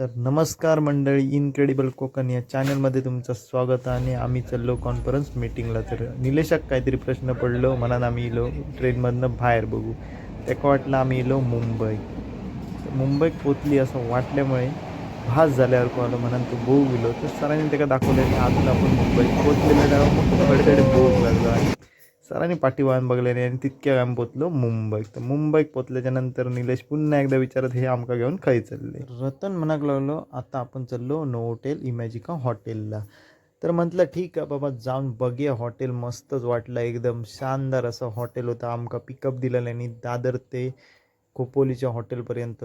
तर नमस्कार मंडळी इनक्रेडिबल कोकण या चॅनलमध्ये तुमचं स्वागत आणि आम्ही चाललो कॉन्फरन्स मीटिंगला तर निलेशाक काहीतरी प्रश्न पडलो म्हणून आम्ही इलो ट्रेनमधनं बाहेर बघू. त्याका वाटलं आम्ही इलो मुंबई. मुंबईत पोचली असं वाटल्यामुळे भास झाल्यावर कॉल म्हणून तो बघू गेलो तर सरांनी त्याला दाखवलं की अजून आपण मुंबईत पोचलेलं तेव्हा मग कडकडे बोग लागलो आणि सरांनी पाठी वाहन बघल्याने आणि तितक्या आम्ही पोचलो मुंबईत. तर मुंबईत पोचल्याच्या नंतर निलेश पुन्हा एकदा विचारत हे आमका घेऊन खाई चालले? रतन म्हणाक लागलो आता आपण चाललो नोवोटेल इमॅजिका हॉटेलला. तर म्हटलं ठीक आहे बाबा जाऊन बघूया. हॉटेल मस्तच वाटलं एकदम शानदार असं हॉटेल होतं. आमका पिकअप दिलेलं आणि दादर ते खोपोलीच्या हॉटेलपर्यंत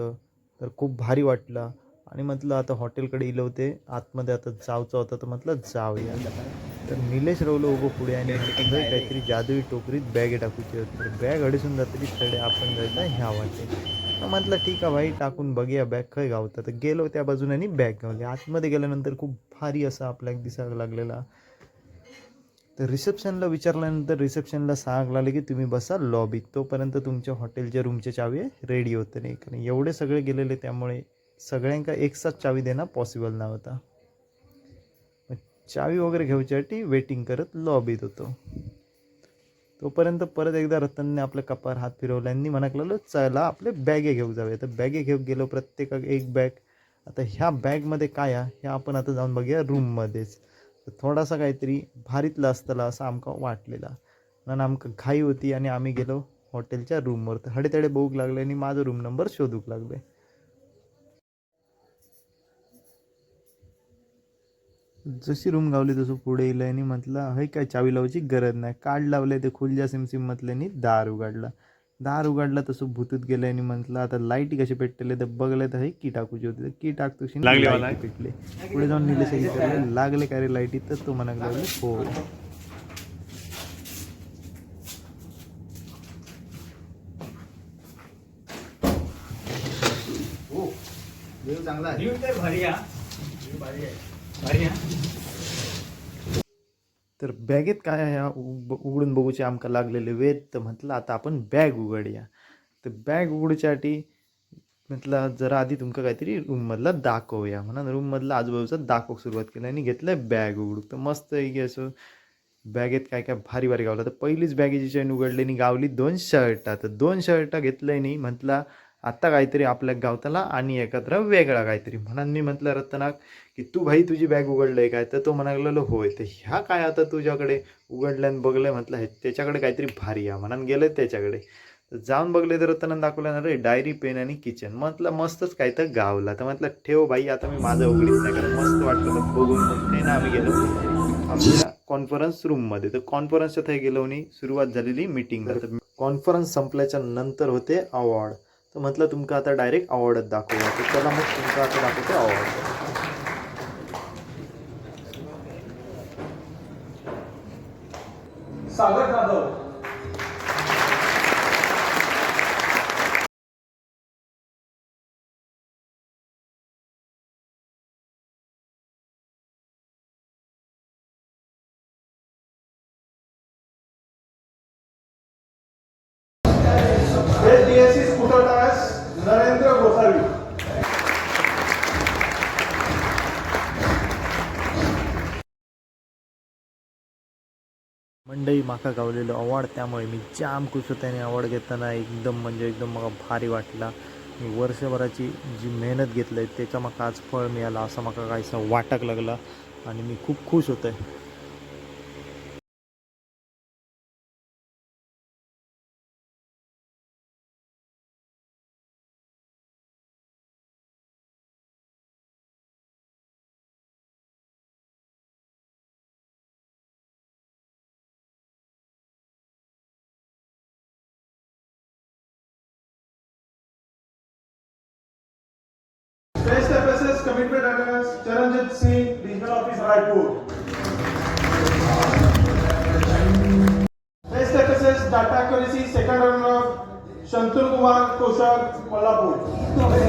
तर खूप भारी वाटलं. आणि म्हटलं आता हॉटेलकडे इलं होते आतमध्ये आता जावचं होतं तर म्हटलं जाऊया. तर निलेश रवलो उभं पुढे आणि काहीतरी जादुई टोकरीत बॅगे टाकूची. होती तर बॅग अडीसून जातली थडे आपण जायचं ह्या वाटे. म्हटलं ठीक आहे भाई टाकून बघूया बॅग खय गावतं. तर गेलो त्या बाजूने आणि बॅग गावली. आतमध्ये गेल्यानंतर खूप भारी असा आपल्याला दिसायला लागलेला. तर रिसेप्शनला विचारल्यानंतर रिसेप्शनला सांग लागले की तुम्ही बसा लॉबीत तोपर्यंत तुमच्या हॉटेलच्या रूमचे चावी रेडी होते नाही कारण एवढे सगळे गेलेले त्यामुळे सगळ्यांका एकसाथ चावी देणं पॉसिबल नव्हता. चावी वगैरे घेऊच्यासाठी वेटिंग करत लॉबीत होतो. तोपर्यंत परत एकदा रतनने आपल्या कपार हात फिरवला आणि म्हणाकलेलं चला आपले बॅगे घेऊ जाऊया. तर बॅगे घेऊ गेलो प्रत्येकाक एक बॅग आता ह्या बॅगमध्ये काय आहे? हे आपण आता जाऊन बघूया रूममध्येच तर थोडासा काहीतरी भारीतला असतला असं आमका वाटलेला. म्हणून आमकां घाई होती आणि आम्ही गेलो हॉटेलच्या रूमवर तर हडेतडे बघूक लागले आणि माझा रूम नंबर शोधूक लागले. जशी रूम गावली तसं पुढे येईल आणि म्हटलं हय काय चावी लावायची गरज नाही. कार्ड लावले ते खुलजा सिम सिम म्हटल्यानी दार उघडला. दार उघडला तसं भूतूत गेलं आणि म्हटलं आता लाइट कशी पेटले तर बघले तर हे की टाकूची होती की टाकतो लागली मला? पेटले. पुढे जाऊन निलेश विचारले लागले का रे लाईटी तर तो म्हणायला लागले हो तर बॅगेत काय आहे? ह्या उघडून बघूचे आमका लागलेले वेद तर म्हटलं आता आपण बॅग उघडूया. तर बॅग उघडूच्यासाठी म्हटलं जरा आधी तुमका काहीतरी रूममधला दाखवूया म्हणून रूममधला आजूबाजूचा दाखवूक सुरुवात केली आणि घेतलं बॅग उघडूक. तर मस्त की असं बॅगेत काय काय भारी भारी गावलं. तर पहिलीच बॅगेची चैन उघडली आणि गावली दोन शर्ट. तर दोन शर्टा घेतलंय नाही म्हटलं आता काहीतरी आपल्या गावताला आणि एकत्र वेगळा काहीतरी. म्हणून मी म्हटलं रत्नाक की तू भाई तुझी बॅग उघडलंय काय? तर तो म्हणाला होय. तर ह्या काय आता तुझ्याकडे उघडल्यानं बघलंय म्हटलं हे त्याच्याकडे काहीतरी भारी आहे. म्हणून गेलं त्याच्याकडे. तर जाऊन बघले तर रत्नानं दाखवलं ना रे डायरी पेन आणि किचन. म्हटलं मस्तच काय तर गावला. तर म्हटलं ठेव बाई आता मी माझं उघडीच नाही कारण मस्त वाटलं तर बघून मग ना आम्ही गेलो आमच्या कॉन्फरन्स रूममध्ये तर कॉन्फरन्सच्या थंय गेलो आणि सुरुवात झालेली मीटिंग तर कॉन्फरन्स संपल्याच्या नंतर होते अवॉर्ड तर म्हटलं तुमका आता डायरेक्ट आवडत दाखवूया तर त्याला मग तुमका आता दाखवते अवॉर्ड सागर जाधव. माका गावलेलो अवॉर्ड त्यामुळे मी जाम खुश होते आणि अवॉर्ड घेताना एकदम म्हणजे एकदम मला भारी वाटला. मी वर्षभराची जी मेहनत घेतली आहे त्याचा आज फळ मिळालं असं माका काहीसा वाटक लागला आणि मी खूप खुश होतो FSS commitment attendance Charanjit Singh divisional office Raipur. Best FSS data accuracy second runner Shantanu Kumar kosher Kolhapur